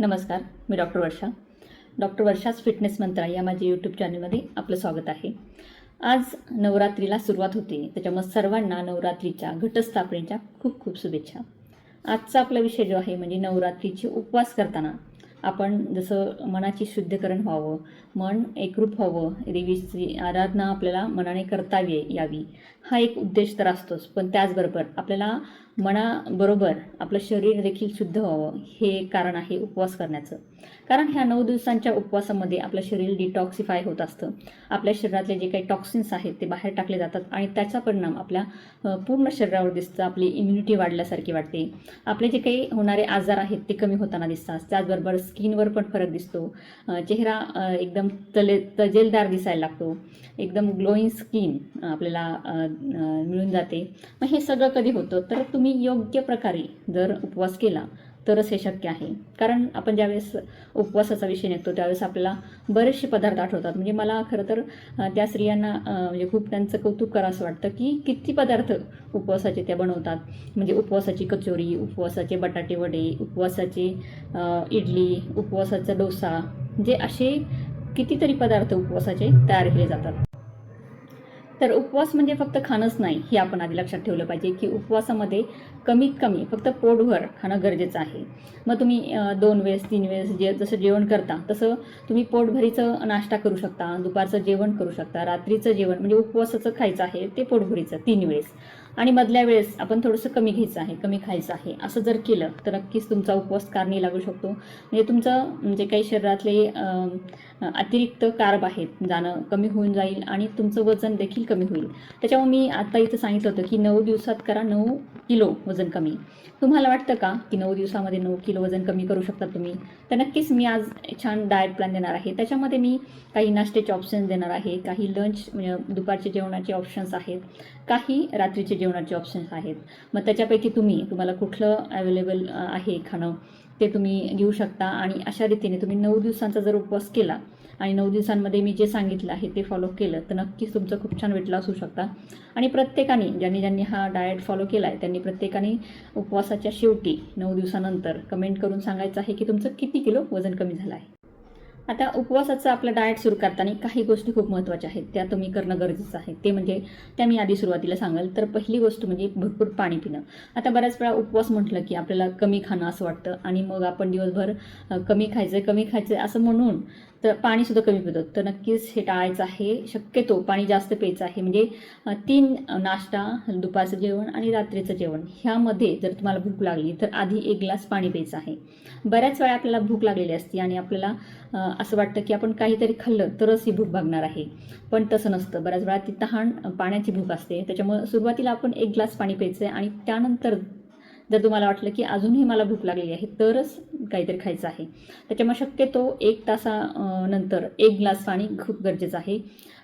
नमस्कार मी doctor Varsha. Doctor वर्षाच फिटनेस मंत्रा या माझ्या यूट्यूब चॅनलमध्ये आपलं स्वागत आहे. आज नवरात्रीला सुरुवात होते. त्याच्यामुळे सर्वांना नवरात्रीच्या घटस्थापनेच्या खूप खूप शुभेच्छा. आजचा आपला विषय जो आहे म्हणजे नवरात्रीचे उपवास करताना आपण जसं मनाची शुद्धीकरण व्हावं मन एकरूप व्हावं देवीची आराधना आपल्याला मनाने करता यावी हा एक उद्देश तर असतोच. पण त्याचबरोबर आपल्याला मनाबरोबर आपलं शरीर देखील शुद्ध व्हावं हे कारण आहे उपवास करण्याचं. कारण ह्या नऊ दिवसांच्या उपवासामध्ये आपलं शरीर डिटॉक्सिफाय होत असतं. आपल्या शरीरातले जे काही टॉक्सिन्स आहेत ते बाहेर टाकले जातात आणि त्याचा परिणाम आपल्या पूर्ण शरीरावर दिसतं. आपली इम्युनिटी वाढल्यासारखी वाटते. आपले जे काही होणारे आजार आहेत ते कमी होताना दिसतात. त्याचबरोबर स्किनवर पण फरक दिसतो. चेहरा एकदम तले तजेलदार दिसायला लागतो. एकदम ग्लोईंग स्किन आपल्याला मिळून जाते. मग हे सगळं कधी होतं? तर तुम्ही योग्य प्रकारे जर उपवास केला तरच हे शक्य आहे. कारण आपण ज्यावेळेस उपवासाचा विषय निघतो त्यावेळेस आपल्याला बरेचसे पदार्थ आठवतात. म्हणजे मला खरं तर त्या स्त्रियांना म्हणजे खूप त्यांचं कौतुक करावं असं वाटतं की किती पदार्थ उपवासाचे त्या बनवतात. म्हणजे उपवासाची कचोरी उपवासाचे बटाटे वडे उपवासाचे इडली उपवासाचा डोसा म्हणजे असे कितीतरी पदार्थ उपवासाचे तयार केले जातात. तर उपवास म्हणजे फक्त खाणंच नाही हे आपण आधी लक्षात ठेवलं पाहिजे की उपवासामध्ये कमीत कमी फक्त पोटभर खाणं गरजेचं आहे. मग तुम्ही दोन वेळेस तीन वेळेस जे जसं जेवण करता तसं तुम्ही पोटभरीचं नाश्ता करू शकता दुपारचं जेवण करू शकता रात्रीचं जेवण म्हणजे उपवासाचं खायचं आहे ते पोटभरीचं तीन वेळेस. आणि मधल्या वेळेस आपण थोडंसं कमी घ्यायचं आहे कमी खायचं आहे असं जर केलं तर नक्कीच तुमचा उपवास कारणी लागू शकतो. म्हणजे तुमचं जे काही शरीरातले अतिरिक्त कार्ब आहेत जाणं कमी होऊन जाईल आणि तुमचं वजन देखील कमी होईल. त्याच्यामुळे मी आत्ता इथं सांगितलं होतं की नऊ दिवसात करा नऊ किलो वजन कमी. तुम्हाला वाटतं का की नऊ दिवसामध्ये नऊ किलो वजन कमी करू शकता तुम्ही? तर नक्कीच मी आज छान डाएट प्लॅन देणार आहे. त्याच्यामध्ये मी काही नाश्त्याचे ऑप्शन्स देणार आहे काही लंच म्हणजे दुपारचे जेवणाचे ऑप्शन्स आहेत. काही रात्रीचे जेवणाचे ऑप्शन्स आहेत. मग त्याच्यापैकी तुम्ही तुम्हाला कुठलं अवेलेबल आहे खाणं ते तुम्ही घेऊ शकता. आणि अशा रीतीने तुम्ही नऊ दिवसांचा जर उपवास केला आणि नऊ दिवसांमध्ये मी जे सांगितलं आहे ते फॉलो केलं तर नक्कीच तुमचं खूप छान वेट लॉस होऊ शकता. आणि प्रत्येकाने ज्यांनी ज्यांनी हा डाएट फॉलो केला आहे त्यांनी प्रत्येकाने उपवासाच्या शेवटी नऊ दिवसानंतर कमेंट करून सांगायचं आहे की तुमचं किती किलो वजन कमी झालं आहे. आता उपवासाचं आपलं डाएट सुरू करताना काही गोष्टी खूप महत्त्वाच्या आहेत. त्या तुम्ही करणं गरजेचं आहे. ते म्हणजे त्या मी आधी सुरुवातीला सांगाल तर पहिली गोष्ट म्हणजे भरपूर पाणी पिणं. आता बऱ्याच वेळा उपवास म्हटलं की आपल्याला कमी खाणं असं वाटतं आणि मग आपण दिवसभर कमी खायचं कमी खायचं असं म्हणून तर पाणीसुद्धा कमी पितो. तर नक्कीच हे टाळायचं आहे. शक्यतो पाणी जास्त प्यायचं आहे. म्हणजे तीन नाश्ता दुपारचं जेवण आणि रात्रीचं जेवण ह्यामध्ये जर तुम्हाला भूक लागली तर आधी एक ग्लास पाणी प्यायचं आहे. बऱ्याच वेळा आपल्याला भूक लागलेली असते आणि आपल्याला असं वाटतं की आपण काहीतरी खाल्लं तरच ही भूक भागणार आहे. पण तसं नसतं. बऱ्याच वेळा ती तहान पाण्याची भूक असते. त्याच्यामुळं सुरुवातीला आपण एक ग्लास पाणी प्यायचं आहे आणि त्यानंतर जर तुम्हाला वाटलं की अजूनही मला भूक लागलेली आहे तरच काहीतरी खायचं आहे. त्याच्यामुळे शक्यतो एक तासा नंतर एक ग्लास पाणी खूप गरजेचं आहे.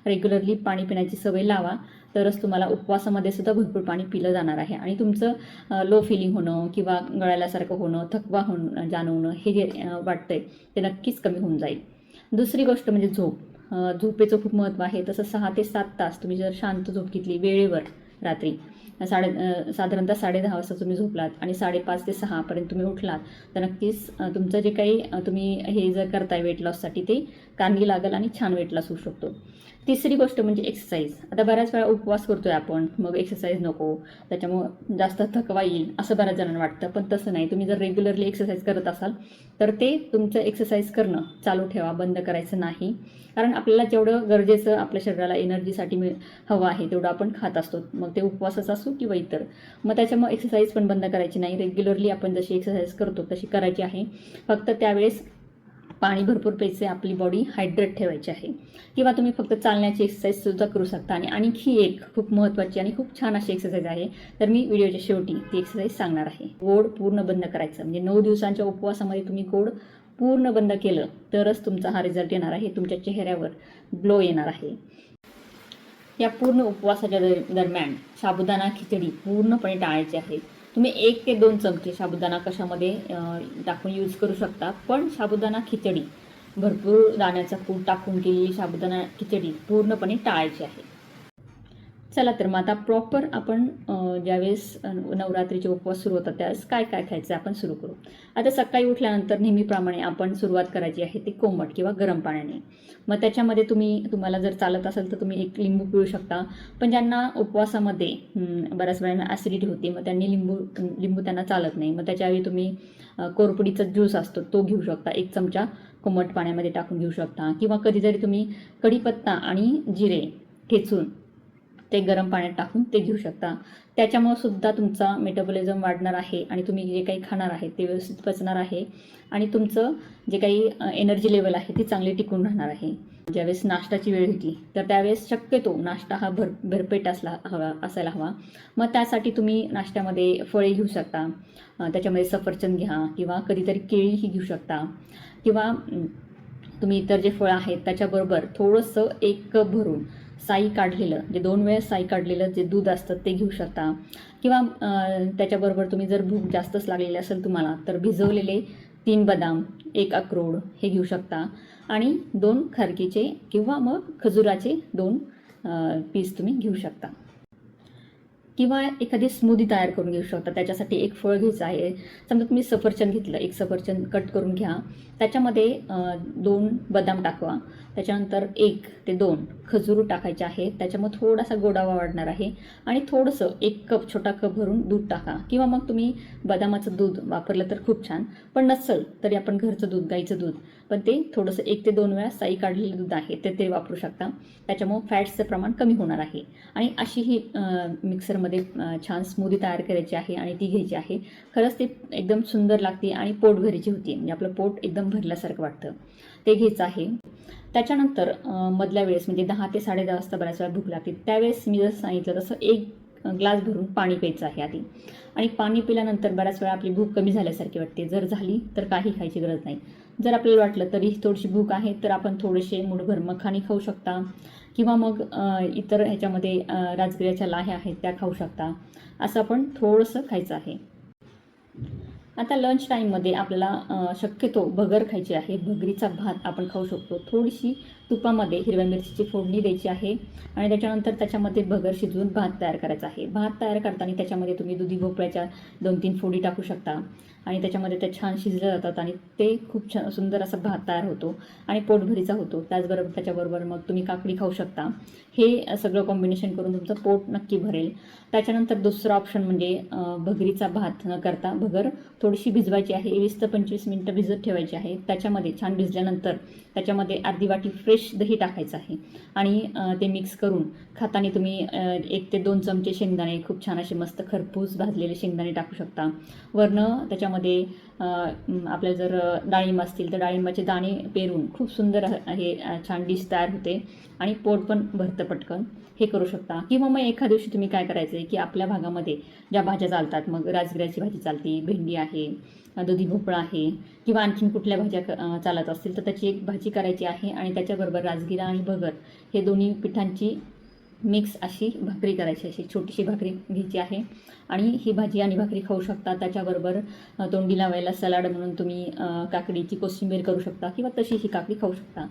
रेग्युलरली पाणी पिण्याची सवय लावा तरच तुम्हाला उपवासामध्ये सुद्धा भरपूर पाणी पिलं जाणार आहे. आणि तुमचं लो फिलिंग होणं किंवा गळाल्यासारखं होणं थकवा होणं जाणवणं हे जे वाटतं वाटतंय ते नक्कीच कमी होऊन जाईल. दुसरी गोष्ट म्हणजे झोप. झोपेचं खूप महत्त्व आहे. तसं सहा ते सात तास तुम्ही जर शांत झोप घेतली वेळेवर रात्री साडे साधारणतः साडे दहा वाजता तुम्ही झोपलात आणि साडेपाच ते सहापर्यंत तुम्ही उठलात तर नक्कीच तुमचं जे काही तुम्ही हे जर करताय वेट लॉससाठी ते कांदी लागेल आणि छान वेट लॉस होऊ शकतो. तिसरी गोष्ट म्हणजे एक्सरसाइज आता बऱ्याच वेळा उपवास करतोय आपण मग एक्सरसाइज नको त्याच्यामुळं जास्त थकवा येईल असं बऱ्याच जणांना वाटतं पण तसं नाही. तुम्ही जर रेग्युलरली एक्सरसाइज करत असाल तर ते तुमचं एक्सरसाइज करणं चालू ठेवा बंद करायचं नाही. कारण आपल्याला जेवढं गरजेचं आपल्या शरीराला एनर्जीसाठी मिळ हवं आहे तेवढं आपण खात असतो. मग ते उपवासाचं असो किंवा इतर. मग त्याच्यामुळे एक्सरसाइज पण बंद करायची नाही. रेग्युलरली आपण जशी एक्सरसाइज करतो तशी करायची आहे. फक्त त्यावेळेस पाणी भरपूर प्यायचे आपली बॉडी हायड्रेट ठेवायची आहे. किंवा तुम्ही फक्त चालण्याची एक्सरसाइजसुद्धा करू शकता. आणि आणखी एक खूप महत्त्वाची आणि खूप छान अशी एक्सरसाइज आहे. तर मी व्हिडिओच्या शेवटी ती एक्सरसाइज सांगणार आहे. गोड पूर्ण बंद करायचं. म्हणजे नऊ दिवसांच्या उपवासामध्ये तुम्ही गोड पूर्ण बंद केलं तरच तुमचा हा रिझल्ट येणार आहे. तुमच्या चेहऱ्यावर ग्लो येणार आहे. या पूर्ण उपवासाच्या दर- दरम्यान साबुदाणा खिचडी पूर्णपणे टाळायची आहे. तुम्ही एक ते दोन चमचे साबुदाणा कशामध्ये टाकून यूज करू शकता. पण साबुदाणा खिचडी भरपूर दाण्याचा कूट टाकून केलेली साबुदाणा खिचडी पूर्णपणे टाळायची आहे. चला तर मग आता प्रॉपर आपण ज्यावेळेस नवरात्रीचे उपवास सुरू होतात त्यावेळेस काय काय खायचं आपण सुरू करू. आता सकाळी उठल्यानंतर नेहमीप्रमाणे आपण सुरुवात करायची आहे ती कोमट किंवा गरम पाण्याने. मग त्याच्यामध्ये तुम्ही तुम्हाला जर चालत असेल तर तुम्ही एक लिंबू पिळू शकता. पण ज्यांना उपवासामध्ये बऱ्याच वेळांना ॲसिडिटी होती मग त्यांनी लिंबू लिंबू त्यांना चालत नाही. मग त्याच्यावेळी तुम्ही अ, कोरपडीचा ज्यूस असतो तो घेऊ शकता. एक चमचा कोमट पाण्यामध्ये टाकून घेऊ शकता. किंवा कधीतरी तुम्ही कढीपत्ता आणि जिरे ठेचून ते गरम पाण्यात टाकून ते घेऊ शकता. त्याच्यामुळं सुद्धा तुमचा मेटाबॉलिझम वाढणार आहे आणि तुम्ही जे काही खाणार आहे ते व्यवस्थित पचणार आहे आणि तुमचं जे काही एनर्जी लेवल आहे ती चांगली टिकून राहणार आहे. ज्यावेळेस नाश्ताची वेळ होती तर त्यावेळेस शक्यतो नाश्ता हा भर भरपेट असला हवा असायला हवा. मग त्यासाठी तुम्ही नाश्त्यामध्ये फळे घेऊ शकता. त्याच्यामध्ये सफरचंद घ्या किंवा कधीतरी केळीही घेऊ शकता. किंवा तुम्ही इतर जे फळं आहेत त्याच्याबरोबर थोडंसं एक कप भरून साई काढलेलं जे दोन वेळेस साई काढलेलं जे दूध असतं ते घेऊ शकता. किंवा त्याच्याबरोबर तुम्ही जर भूक जास्तच लागलेली असेल तुम्हाला तर भिजवलेले तीन बदाम एक अक्रोड हे घेऊ शकता. आणि दोन खारकीचे किंवा मग खजुराचे दोन पीस तुम्ही घेऊ शकता. किंवा एखादी स्मूदी तयार करून घेऊ शकता. त्याच्यासाठी एक फळ घ्यायचं आहे. समजा तुम्ही सफरचंद घेतलं एक सफरचंद कट करून घ्या. त्याच्यामध्ये दोन बदाम टाकवा. त्याच्यानंतर एक ते दोन खजूर टाकायचे आहे त्याच्यामुळे थोडासा गोडावा वाढणार आहे. आणि थोडंसं एक कप छोटा कप भरून दूध टाका. किंवा मग तुम्ही बदामाचं दूध वापरलं तर खूप छान. पण नसेल तरी आपण घरचं दूध गाईचं दूध. पण ते थोडंसं एक ते दोन वेळा साई काढलेलं दूध आहे ते ते वापरू शकता. त्याच्यामुळं फॅट्सचं प्रमाण कमी होणार आहे. आणि अशी ही मिक्सरमध्ये त्याच्यामध्ये छान स्मूदी तयार करायची आहे आणि ती घ्यायची आहे. खरंच ते एकदम सुंदर लागते आणि पोट भरायची होती. म्हणजे आपलं पोट एकदम भरल्यासारखं वाटतं. ते घ्यायचं आहे. त्याच्यानंतर मधल्या वेळेस म्हणजे दहा ते साडे दहा वाजता बऱ्याच वेळा भूक लागते. त्यावेळेस मी जसं सांगितलं तसं एक ग्लास भरून पाणी प्यायचं आहे आधी. आणि पाणी पिल्यानंतर बऱ्याच वेळा आपली भूक कमी झाल्यासारखी वाटते. जर झाली तर काही खायची गरज नाही. जर आपल्याला वाटलं तरी थोडीशी भूक आहे तर आपण थोडेसे मुठभर मखानी खाऊ शकता. किंवा मग इतर ह्याच्यामध्ये राजगिऱ्याच्या लाह्या आहेत त्या खाऊ शकता. असं आपण थोडंसं खायचं आहे. आता लंच टाईममध्ये आपल्याला शक्यतो भगर खायची आहे. भगरीचा भात आपण खाऊ शकतो. थोडीशी तुपामध्ये हिरव्या मिरचीची फोडणी द्यायची आहे आणि त्याच्यानंतर त्याच्यामध्ये भगर शिजवून भात तयार करायचा आहे. भात तयार करताना त्याच्यामध्ये तुम्ही दुधी भोपळ्याच्या दोन तीन फोडी टाकू शकता आणि त्याच्यामध्ये त्या छान शिजल्या जातात आणि ते खूप छान सुंदर असा भात तयार होतो आणि पोटभरीचा होतो. त्याचबरोबर त्याच्याबरोबर मग तुम्ही काकडी खाऊ शकता. हे सगळं कॉम्बिनेशन करून तुमचं पोट नक्की भरेल. त्याच्यानंतर दुसरं ऑप्शन म्हणजे भगरीचा भात न करता भगर थोडीशी भिजवायची आहे. वीस ते पंचवीस मिनटं भिजत ठेवायची आहे. त्याच्यामध्ये छान भिजल्यानंतर त्याच्यामध्ये अर्धी वाटी फ्रेश दही टाकायचं आहे. आणि ते मिक्स करून खाताना तुम्ही एक ते दोन चमचे शेंगदाणे खूप छान असे मस्त खरपूस भाजलेले शेंगदाणे टाकू शकता. वरनं त्याच्यामध्ये आपल्या जर डाळिंब असतील तर डाळिंबाचे दाणे पेरून खूप सुंदर हे छान डिश तयार होते. आणि पोट पण भरतं पटकन. हे करू शकता. किंवा मग एखाद्या दिवशी तुम्ही काय करायचं आहे की आपल्या भागामध्ये ज्या भाज्या चालतात मग राजगिऱ्याची भाजी चालते भेंडी आहे दुधी भोपळा आहे किंवा आणखीन कुठल्या भाज्या क- चालत असतील तर त्याची एक भाजी करायची आहे आणि त्याच्याबरोबर राजगिरा आणि भगर हे दोन्ही पिठांची मिक्स अशी भाकरी करायची अशी छोटीशी भाकरी घ्यायची आहे. आणि ही भाजी आणि भाकरी खाऊ शकता. त्याच्याबरोबर तोंडी लावायला सलाड म्हणून तुम्ही काकडीची कोशिंबीर करू शकता किंवा तशी ही काकडी खाऊ शकता.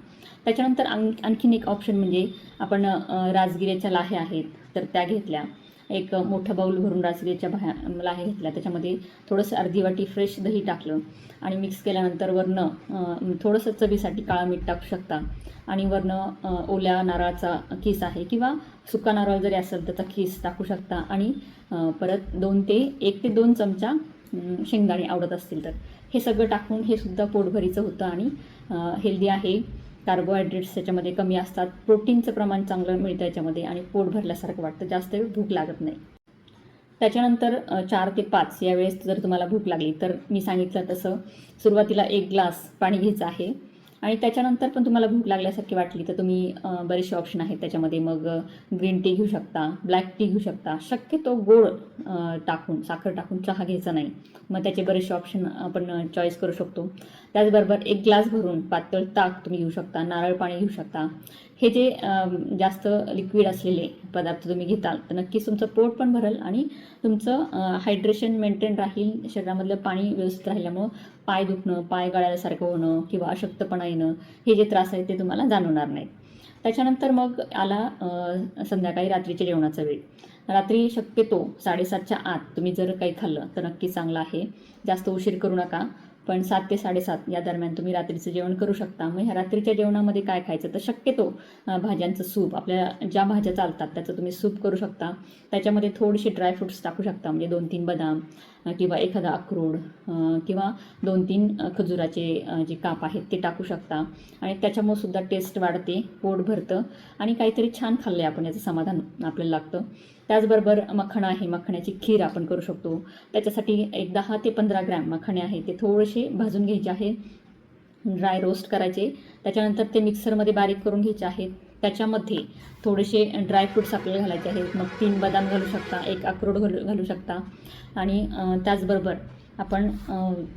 त्याच्यानंतर आण आणखीन एक ऑप्शन म्हणजे आपण राजगिऱ्याच्या लाह्या आहेत तर त्या घेतल्या. एक मोठं बाऊल भरून रासगिरीच्या भा लाह्या घेतल्या. त्याच्यामध्ये थोडंसं अर्धी वाटी फ्रेश दही टाकलं आणि मिक्स केल्यानंतर वरनं थोडंसं चवीसाठी काळं मीठ टाकू शकता. आणि वरनं ओल्या नारळाचा किस आहे किंवा सुका नारळ जरी असेल त्याचा खीस टाकू शकता. आणि परत दोन ते एक ते दोन चमचा शेंगदाणे आवडत असतील तर. हे सगळं टाकून हे सुद्धा पोटभरीचं होतं आणि हेल्दी आहे. कार्बोहायड्रेट्स त्याच्यामध्ये कमी असतात. प्रोटीनचं प्रमाण चांगलं मिळतं याच्यामध्ये आणि पोट भरल्यासारखं वाटतं. जास्त वेळ भूक लागत नाही. त्याच्यानंतर चार ते पाच या वेळेस जर तुम्हाला भूक लागली तर मी सांगितलं तसं सुरुवातीला एक ग्लास पाणी घ्यायचं आहे. आणि त्याच्यानंतर पण तुम्हाला भूक लागल्यासारखी वाटली तर तुम्ही बरेचसे ऑप्शन आहेत. त्याच्यामध्ये मग ग्रीन टी घेऊ शकता ब्लॅक टी घेऊ शकता. शक्यतो गोड टाकून साखर टाकून चहा घ्यायचा नाही. मग त्याचे बरेचसे ऑप्शन आपण चॉईस करू शकतो. त्याचबरोबर एक ग्लास भरून पातळ ताक तुम्ही घेऊ शकता नारळ पाणी घेऊ शकता. हे जे जास्त लिक्विड असलेले पदार्थ तुम्ही घेताल तर नक्कीच तुमचं पोट पण भरेल आणि तुमचं हायड्रेशन मेंटेन राहील शरीरामधलं पाणी व्यवस्थित राहिल्यामुळं पाय दुखणं पाय गळायसारखं होणं किंवा अशक्तपणा येणं हे जे त्रास आहेत ते तुम्हाला जाणवणार नाहीत. त्याच्यानंतर मग आला संध्याकाळी रात्रीच्या जेवणाचा वेळ. रात्री शक्यतो साडेसातच्या आत तुम्ही जर काही खाल्लं तर नक्की चांगलं आहे. जास्त उशीर करू नका. पण सात ते साडेसात या दरम्यान तुम्ही रात्रीचं जेवण करू शकता. मग ह्या रात्रीच्या जेवणामध्ये काय खायचं? तर शक्यतो भाज्यांचं सूप. आपल्या ज्या भाज्या चालतात त्याचं तुम्ही सूप करू शकता. त्याच्यामध्ये थोडीशी ड्रायफ्रुट्स टाकू शकता. म्हणजे दोन तीन बदाम किंवा एखादा अक्रोड किंवा दोन तीन खजुराचे जे काप आहेत ते टाकू शकता. आणि त्याच्यामुळे सुद्धा टेस्ट वाढते पोट भरतं. आणि काहीतरी छान खाल्लं आहे आपण याचं समाधान आपल्याला लागतं. त्याचबरोबर मखणं आहे. मखण्याची खीर आपण करू शकतो. त्याच्यासाठी एक दहा ते पंधरा ग्रॅम मखणे आहे ते थोडेसे भाजून घ्यायचे आहे. ड्राय रोस्ट करायचे. त्याच्यानंतर ते मिक्सरमध्ये बारीक करून घ्यायचे आहेत. त्याच्यामध्ये थोडेसे ड्रायफ्रूट्स आपल्याला घालायचे आहेत. मग तीन बदाम घालू शकता एक अक्रोड घालू घालू शकता. आणि त्याचबरोबर आपण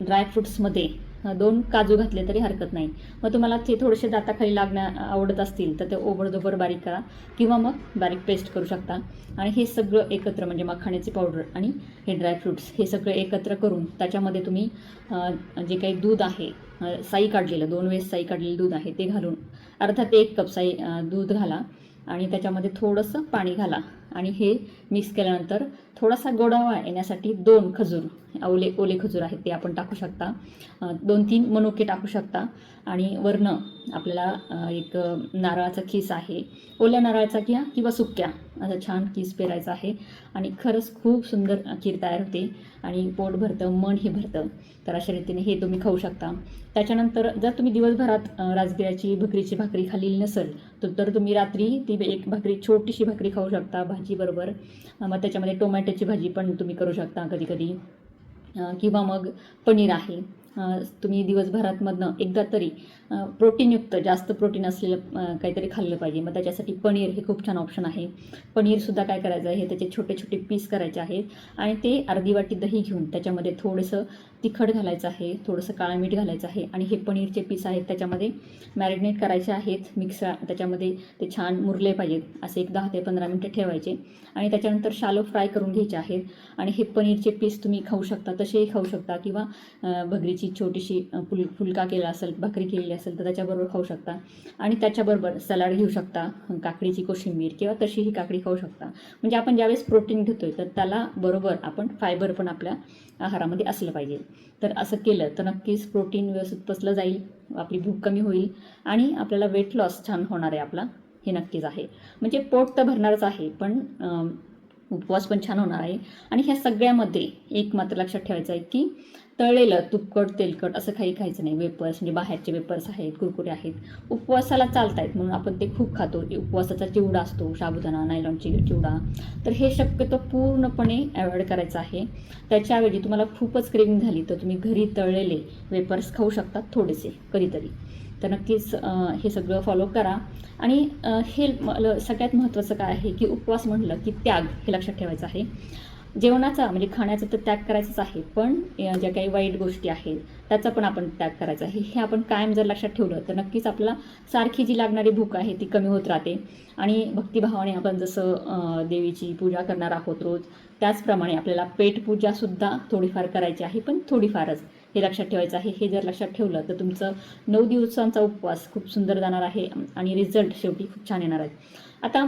ड्रायफ्रूट्समध्ये दोन काजू घातले तरी हरकत नाही. मग तुम्हाला ते थोडेसे दाताखाली लागण्या आवडत असतील तर ते ओबडधोबर बारीक करा किंवा मग बारीक पेस्ट करू शकता. आणि हे सगळं एकत्र म्हणजे मखाण्याची पावडर आणि हे ड्रायफ्रुट्स हे सगळं एकत्र करून त्याच्यामध्ये तुम्ही जे काही दूध आहे साई काढलेलं दोन वेळेस साई काढलेलं दूध आहे ते घालून अर्थात एक कप साई दूध घाला आणि त्याच्यामध्ये थोडंसं पाणी घाला. आणि हे मिक्स केल्यानंतर थोडासा गोडावा येण्यासाठी दोन खजूर ओले ओले खजूर आहेत ते आपण टाकू शकता. दोन तीन मनुके टाकू शकता. आणि वरनं आपल्याला एक नारळाचा खीस आहे. ओल्या नारळाचा किंवा किंवा सुक्या असं छान खीस पेरायचा आहे. आणि खरंच खूप सुंदर खीर तयार होते. आणि पोट भरतं मन हे भरतं. तर अशा रीतीने हे तुम्ही खाऊ शकता. त्याच्यानंतर जर तुम्ही दिवसभरात राजगिऱ्याची भकरीची भाकरी खाल्लेली नसेल तर तर तुम्ही रात्री ती एक भाकरी छोटीशी भाकरी खाऊ शकता. भाजीबरोबर मग त्याच्यामध्ये टोमॅटोची भाजी पण तुम्ही करू शकता कधीकधी. किंवा मग पनीर आहे. तुम्ही दिवसभरातमधनं एकदा तरी प्रोटीनयुक्त जास्त प्रोटीन असलेलं काहीतरी खाल्लं पाहिजे. मग त्याच्यासाठी पनीर हे खूप छान ऑप्शन आहे. पनीरसुद्धा काय करायचं आहे? त्याचे छोटे छोटे पीस करायचे आहेत आणि ते अर्धी वाटी दही घेऊन त्याच्यामध्ये थोडंसं तिखट घालायचं आहे थोडंसं काळा मीठ घालायचं आहे आणि हे पनीरचे पीस आहेत त्याच्यामध्ये मॅरिनेट करायचे आहेत. मिक्स त्याच्यामध्ये ते छान मुरले पाहिजेत. असे एक दहा ते पंधरा मिनटं ठेवायचे आणि त्याच्यानंतर शालो फ्राय करून घ्यायचे आहेत. आणि हे पनीरचे पीस तुम्ही खाऊ शकता तसेही खाऊ शकता किंवा भगरीची अशी छोटीशी फुल फुलका केला असेल भाकरी केलेली असेल तर त्याच्याबरोबर खाऊ शकता. आणि त्याच्याबरोबर सलाड घेऊ शकता काकडीची कोशिंबीर किंवा तशी ही काकडी खाऊ शकता. म्हणजे आपण ज्यावेळेस प्रोटीन घेतोय तर त्याला बरोबर आपण फायबर पण आपल्या आहारामध्ये असलं पाहिजे. तर असं केलं तर नक्कीच प्रोटीन व्यवस्थित पचलं जाईल आपली भूक कमी होईल आणि आपल्याला वेट लॉस छान होणार आहे आपला हे नक्कीच आहे. म्हणजे पोट तर भरणारच आहे पण उपवास पण छान होणार आहे. आणि ह्या सगळ्यामध्ये एक मात्र लक्षात ठेवायचं आहे की तळलेलं तुपकट तेलकट असं काही खायचं नाही. वेपर्स म्हणजे बाहेरचे वेपर्स आहेत कुरकुरे आहेत. उपवासाला चालत आहेत म्हणून आपण ते खूप खातो. उपवासाचा चिवडा असतो साबुदाणा नायलॉनची चिवडा. तर हे शक्यतो पूर्णपणे अवॉइड करायचं आहे. त्याच्याऐवजी तुम्हाला खूपच क्रेविंग झाली तर तुम्ही घरी तळलेले वेपर्स खाऊ शकता थोडेसे कधीतरी. तर नक्कीच हे सगळं फॉलो करा. आणि हे सगळ्यात महत्त्वाचं काय आहे की उपवास म्हटलं की त्याग हे लक्षात ठेवायचं आहे. जेवणाचा म्हणजे खाण्याचा तर त्याग करायचाच आहे पण ज्या काही वाईट गोष्टी आहेत त्याचा पण आपण त्याग करायचा आहे. हे आपण कायम जर लक्षात ठेवलं तर नक्कीच आपल्याला सारखी जी लागणारी भूक आहे ती कमी होत राहते. आणि भक्तिभावाने आपण जसं देवीची पूजा करणार आहोत रोज त्याचप्रमाणे आपल्याला पेटपूजासुद्धा थोडीफार करायची आहे पण थोडीफारच हे लक्षात ठेवायचं आहे. हे जर लक्षात ठेवलं तर तुमचं नऊ दिवसांचा उपवास खूप सुंदर जाणार आहे आणि रिझल्ट शेवटी खूप छान येणार आहे. आता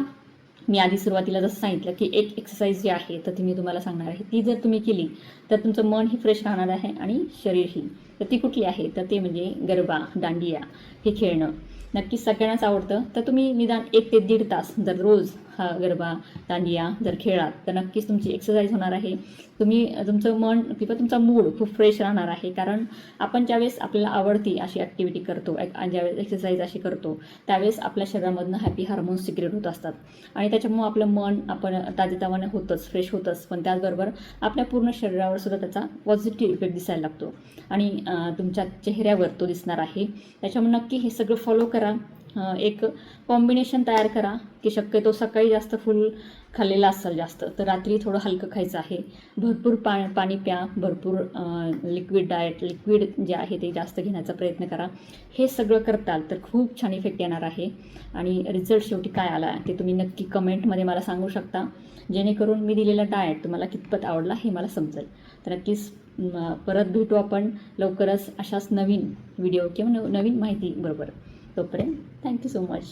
मी आधी सुरुवातीला जसं सांगितलं की एक एक्सरसाइज जी आहे तर ती मी तुम्हाला सांगणार आहे. ती जर तुम्ही केली तर तुमचं मन ही फ्रेश राहणार आहे आणि शरीरही तर ती कुठली आहे? तर ते म्हणजे गरबा दांडिया हे खेळणं. नक्कीच सगळ्यांनाच आवडतं. तर तुम्ही निदान एक ते दीड तास जर रोज हा गरबा दांडिया जर खेळात तर नक्कीच तुमची एक्सरसाइज होणार आहे. तुम्ही तुमचं मन किंवा तुमचा मूड खूप फ्रेश राहणार आहे. कारण आपण ज्यावेळेस आपल्याला आवडती अशी ॲक्टिव्हिटी करतो आणि ज्यावेळेस एक्सरसाइज अशी करतो त्यावेळेस आपल्या शरीरामधनं हॅपी हार्मोन्स सिक्रेट होत असतात. आणि त्याच्यामुळं आपलं मन आपण ताजेतावाने होतंच फ्रेश होतंच. पण त्याचबरोबर आपल्या पूर्ण शरीरावर सुद्धा त्याचा पॉझिटिव्ह इफेक्ट दिसायला लागतो. आणि तुमच्या चेहऱ्यावर तो दिसणार आहे. त्याच्यामुळे नक्की हे सगळं फॉलो करा. एक कॉम्बिनेशन तयार करा की शक्यतो सकाळी जास्त फुल खाल्लेलं असेल जास्त तर रात्री थोडं हलकं खायचं आहे. भरपूर पा पाणी प्या भरपूर लिक्विड डाएट लिक्विड जे आहे ते जास्त घेण्याचा प्रयत्न करा. हे सगळं करताल तर खूप छान इफेक्ट येणार आहे. आणि रिझल्ट शेवटी काय आला ते तुम्ही नक्की कमेंटमध्ये मला सांगू शकता. जेणेकरून मी दिलेला डाएट तुम्हाला कितपत आवडला हे मला समजेल. तर नक्कीच परत भेटू आपण लवकरच अशाच नवीन व्हिडिओ किंवा नवीन माहिती बरोबर. तोपर्यंत थँक्यू सो मच